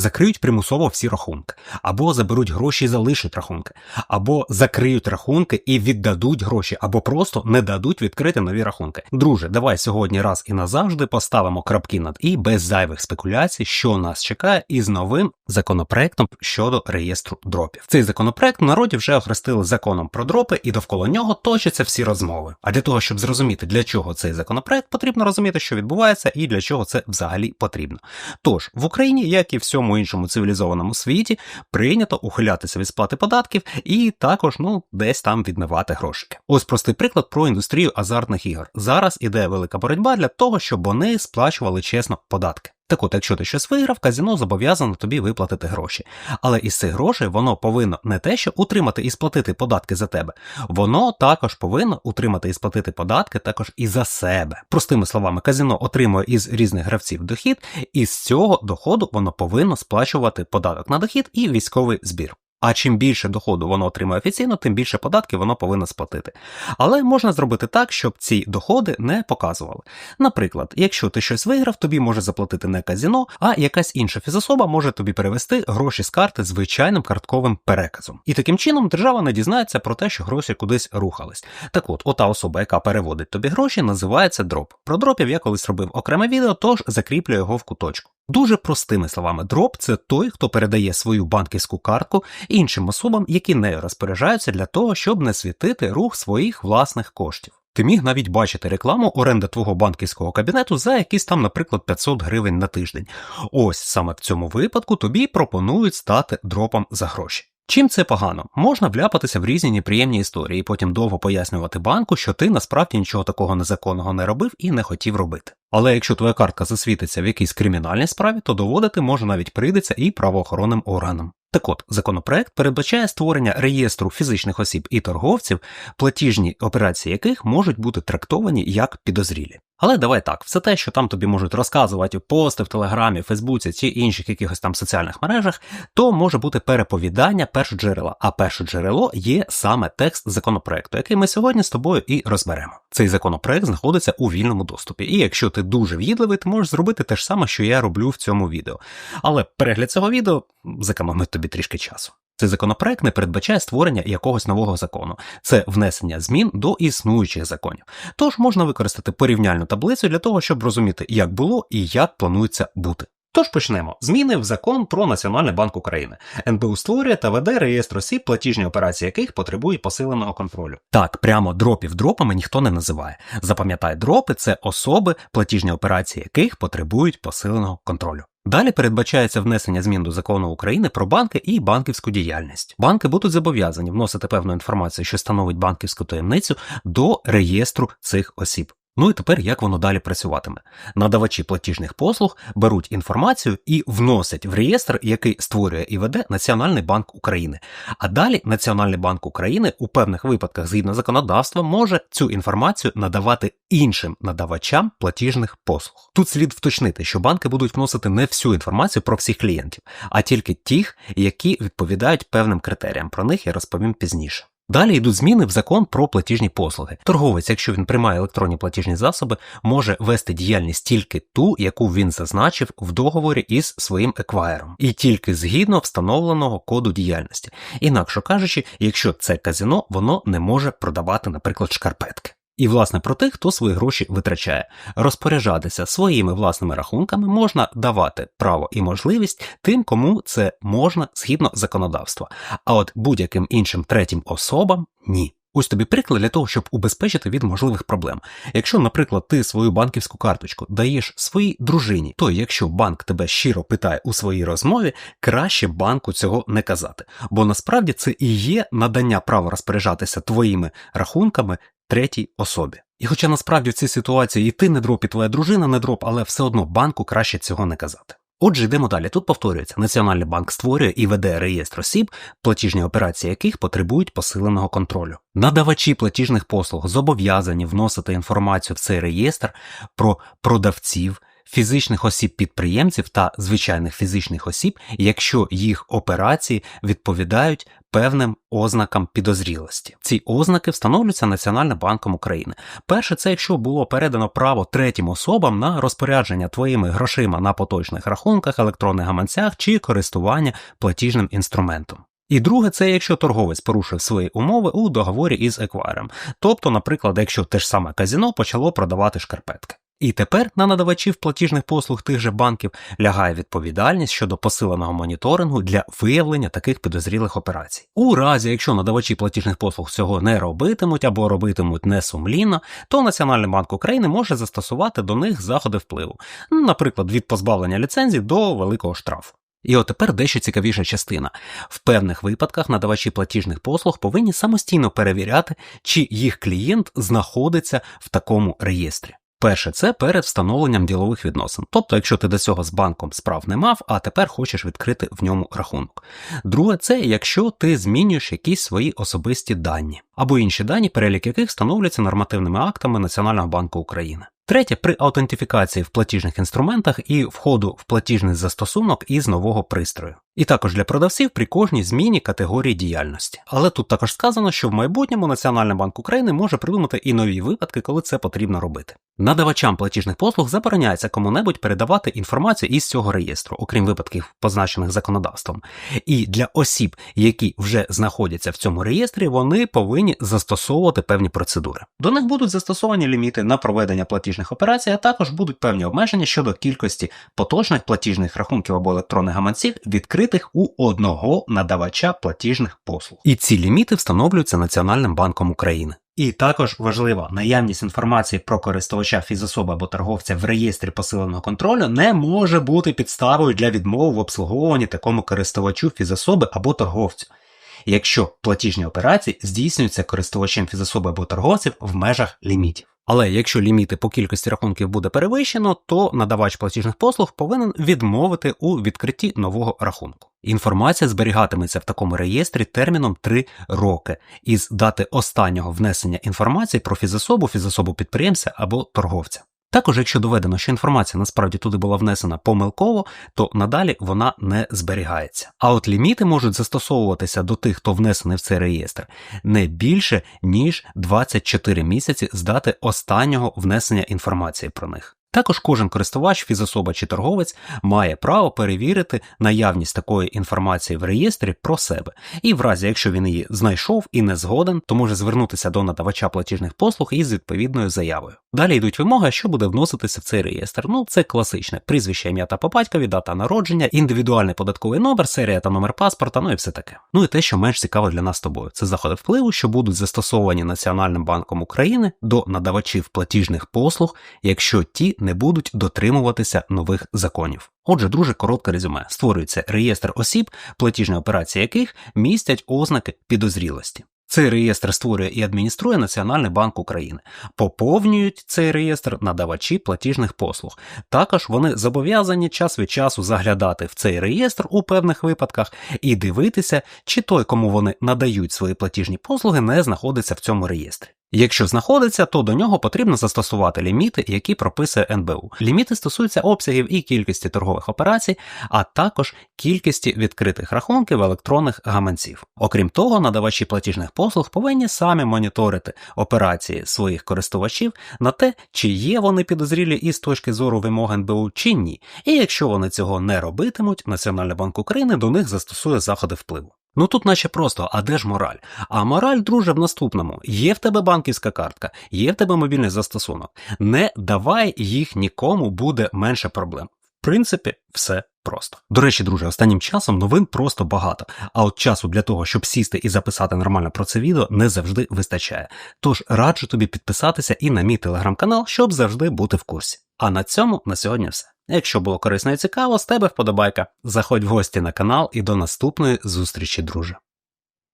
закриють примусово всі рахунки, або заберуть гроші і залишать рахунки, або закриють рахунки і віддадуть гроші, або просто не дадуть відкрити нові рахунки. Друже, давай сьогодні раз і назавжди поставимо крапки над і без зайвих спекуляцій, що нас чекає, із новим законопроектом щодо реєстру дропів. Цей законопроект народі вже охрестили законом про дропи, і довкола нього точаться всі розмови. А для того, щоб зрозуміти, для чого цей законопроект, потрібно розуміти, що відбувається, і для чого це взагалі потрібно. Тож в Україні, як і всьому іншому цивілізованому світі, прийнято ухилятися від сплати податків і також ну десь там відмивати грошики. Ось простий приклад про індустрію азартних ігор. Зараз іде велика боротьба для того, щоб вони сплачували чесно податки. Так от, якщо ти щось виграв, казіно зобов'язано тобі виплатити гроші. Але із цих грошей воно повинно не те, що утримати і сплатити податки за тебе, воно також повинно утримати і сплатити податки також і за себе. Простими словами, казіно отримує із різних гравців дохід, і з цього доходу воно повинно сплачувати податок на дохід і військовий збір. А чим більше доходу воно отримує офіційно, тим більше податків воно повинно сплатити. Але можна зробити так, щоб ці доходи не показували. Наприклад, якщо ти щось виграв, тобі може заплатити не казіно, а якась інша фізособа може тобі перевести гроші з карти звичайним картковим переказом. І таким чином держава не дізнається про те, що гроші кудись рухались. Так от, ота особа, яка переводить тобі гроші, називається дроп. Про дропів я колись робив окреме відео, тож закріплю його в куточку. Дуже простими словами, дроп це той, хто передає свою банківську картку іншим особам, які нею розпоряджаються для того, щоб не світити рух своїх власних коштів. Ти міг навіть бачити рекламу оренда твого банківського кабінету за якісь там, наприклад, 500 гривень на тиждень. Ось саме в цьому випадку тобі пропонують стати дропом за гроші. Чим це погано? Можна вляпатися в різні неприємні історії і потім довго пояснювати банку, що ти насправді нічого такого незаконного не робив і не хотів робити. Але якщо твоя картка засвітиться в якійсь кримінальній справі, то доводити може навіть прийдеться і правоохоронним органам. Так от, законопроект передбачає створення реєстру фізичних осіб і торговців, платіжні операції яких можуть бути трактовані як підозрілі. Але давай так, все те, що там тобі можуть розказувати пости в Телеграмі, Фейсбуці чи інших якихось там соціальних мережах, то може бути переповідання першоджерела. А перше джерело є саме текст законопроекту, який ми сьогодні з тобою і розберемо. Цей законопроект знаходиться у вільному доступі, і якщо ти дуже в'їдливий, ти можеш зробити те ж саме, що я роблю в цьому відео. Але перегляд цього відео зекономить тобі трішки часу. Цей законопроект не передбачає створення якогось нового закону, це внесення змін до існуючих законів. Тож можна використати порівняльну таблицю для того, щоб розуміти, як було і як планується бути. Тож почнемо. Зміни в закон про Національний банк України. НБУ створює та веде реєстр осіб, платіжні операції яких потребують посиленого контролю. Так, прямо дропів дропами ніхто не називає. Запам'ятай, дропи це особи, платіжні операції яких потребують посиленого контролю. Далі передбачається внесення змін до закону України про банки і банківську діяльність. Банки будуть зобов'язані вносити певну інформацію, що становить банківську таємницю, до реєстру цих осіб. Ну і тепер як воно далі працюватиме? Надавачі платіжних послуг беруть інформацію і вносять в реєстр, який створює і веде Національний банк України. А далі Національний банк України у певних випадках згідно законодавства може цю інформацію надавати іншим надавачам платіжних послуг. Тут слід вточнити, що банки будуть вносити не всю інформацію про всіх клієнтів, а тільки тих, які відповідають певним критеріям. Про них я розповім пізніше. Далі йдуть зміни в закон про платіжні послуги. Торговець, якщо він приймає електронні платіжні засоби, може вести діяльність тільки ту, яку він зазначив в договорі із своїм еквайером, і тільки згідно встановленого коду діяльності. Інакше кажучи, якщо це казино, воно не може продавати, наприклад, шкарпетки. І, власне, про тих, хто свої гроші витрачає. Розпоряджатися своїми власними рахунками можна давати право і можливість тим, кому це можна згідно законодавства. А от будь-яким іншим третім особам ні. Ось тобі приклад для того, щоб убезпечити від можливих проблем. Якщо, наприклад, ти свою банківську карточку даєш своїй дружині, то якщо банк тебе щиро питає у своїй розмові, краще банку цього не казати. Бо насправді це і є надання права розпоряджатися твоїми рахунками третій особі. І хоча насправді в цій ситуації і ти не дроп, і твоя дружина не дроп, але все одно банку краще цього не казати. Отже, йдемо далі. Тут повторюється, Національний банк створює і веде реєстр осіб, платіжні операції яких потребують посиленого контролю. Надавачі платіжних послуг зобов'язані вносити інформацію в цей реєстр про продавців, фізичних осіб-підприємців та звичайних фізичних осіб, якщо їх операції відповідають певним ознакам підозрілості. Ці ознаки встановлюються Національним банком України. Перше, це якщо було передано право третім особам на розпорядження твоїми грошима на поточних рахунках, електронних гаманцях чи користування платіжним інструментом. І друге, це якщо торговець порушив свої умови у договорі із еквайром. Тобто, наприклад, якщо те ж саме казіно почало продавати шкарпетки. І тепер на надавачів платіжних послуг тих же банків лягає відповідальність щодо посиленого моніторингу для виявлення таких підозрілих операцій. У разі, якщо надавачі платіжних послуг цього не робитимуть або робитимуть несумлінно, то Національний банк України може застосувати до них заходи впливу, наприклад, від позбавлення ліцензій до великого штрафу. І от тепер дещо цікавіша частина. В певних випадках надавачі платіжних послуг повинні самостійно перевіряти, чи їх клієнт знаходиться в такому реєстрі. Перше, це перед встановленням ділових відносин. Тобто, якщо ти до цього з банком справ не мав, а тепер хочеш відкрити в ньому рахунок. Друге, це якщо ти змінюєш якісь свої особисті дані або інші дані, перелік яких встановлюється нормативними актами Національного банку України. Третє, при аутентифікації в платіжних інструментах і входу в платіжний застосунок із нового пристрою. І також для продавців при кожній зміні категорії діяльності. Але тут також сказано, що в майбутньому Національний банк України може придумати і нові випадки, коли це потрібно робити. Надавачам платіжних послуг забороняється кому-небудь передавати інформацію із цього реєстру, окрім випадків, позначених законодавством. І для осіб, які вже знаходяться в цьому реєстрі, вони повинні застосовувати певні процедури. До них будуть застосовані ліміти на проведення платіжних операцій, а також будуть певні обмеження щодо кількості поточних платіжних рахунків або електронних гаманців, відкритих у одного надавача платіжних послуг. І ці ліміти встановлюються Національним банком України. І також важливо, наявність інформації про користувача фізособи або торговця в реєстрі посиленого контролю не може бути підставою для відмови в обслуговуванні такому користувачу фізособи або торговцю, якщо платіжні операції здійснюються користувачем фізособи або торговців в межах лімітів. Але якщо ліміти по кількості рахунків буде перевищено, то надавач платіжних послуг повинен відмовити у відкритті нового рахунку. Інформація зберігатиметься в такому реєстрі терміном 3 роки із дати останнього внесення інформації про фізособу, фізособу підприємця або торговця. Також, якщо доведено, що інформація насправді туди була внесена помилково, то надалі вона не зберігається. А от ліміти можуть застосовуватися до тих, хто внесений в цей реєстр, не більше ніж 24 місяці з дати останнього внесення інформації про них. Також кожен користувач, фізособа чи торговець має право перевірити наявність такої інформації в реєстрі про себе, і в разі, якщо він її знайшов і не згоден, то може звернутися до надавача платіжних послуг із відповідною заявою. Далі йдуть вимоги, що буде вноситися в цей реєстр. Ну, це класичне прізвище, ім'я та по батькові, дата народження, індивідуальний податковий номер, серія та номер паспорта, ну і все таке. Ну і те, що менш цікаво для нас з тобою, це заходи впливу, що будуть застосовані Національним банком України до надавачів платіжних послуг, якщо ті не будуть дотримуватися нових законів. Отже, дуже коротке резюме. Створюється реєстр осіб, платіжні операції яких містять ознаки підозрілості. Цей реєстр створює і адмініструє Національний банк України. Поповнюють цей реєстр надавачі платіжних послуг. Також вони зобов'язані час від часу заглядати в цей реєстр у певних випадках і дивитися, чи той, кому вони надають свої платіжні послуги, не знаходиться в цьому реєстрі. Якщо знаходиться, то до нього потрібно застосувати ліміти, які прописує НБУ. Ліміти стосуються обсягів і кількості торгових операцій, а також кількості відкритих рахунків електронних гаманців. Окрім того, надавачі платіжних послуг повинні самі моніторити операції своїх користувачів на те, чи є вони підозрілі із точки зору вимог НБУ чи ні. І якщо вони цього не робитимуть, Національний банк України до них застосує заходи впливу. Ну тут наче просто, а де ж мораль? А мораль, друже, в наступному: є в тебе банківська картка, є в тебе мобільний застосунок. Не давай їх нікому, буде менше проблем. В принципі, все просто. До речі, друже, останнім часом новин просто багато, а от часу для того, щоб сісти і записати нормально про це відео, не завжди вистачає. Тож раджу тобі підписатися і на мій телеграм-канал, щоб завжди бути в курсі. А на цьому на сьогодні все. Якщо було корисно і цікаво, з тебе вподобайка. Заходь в гості на канал і до наступної зустрічі, друже.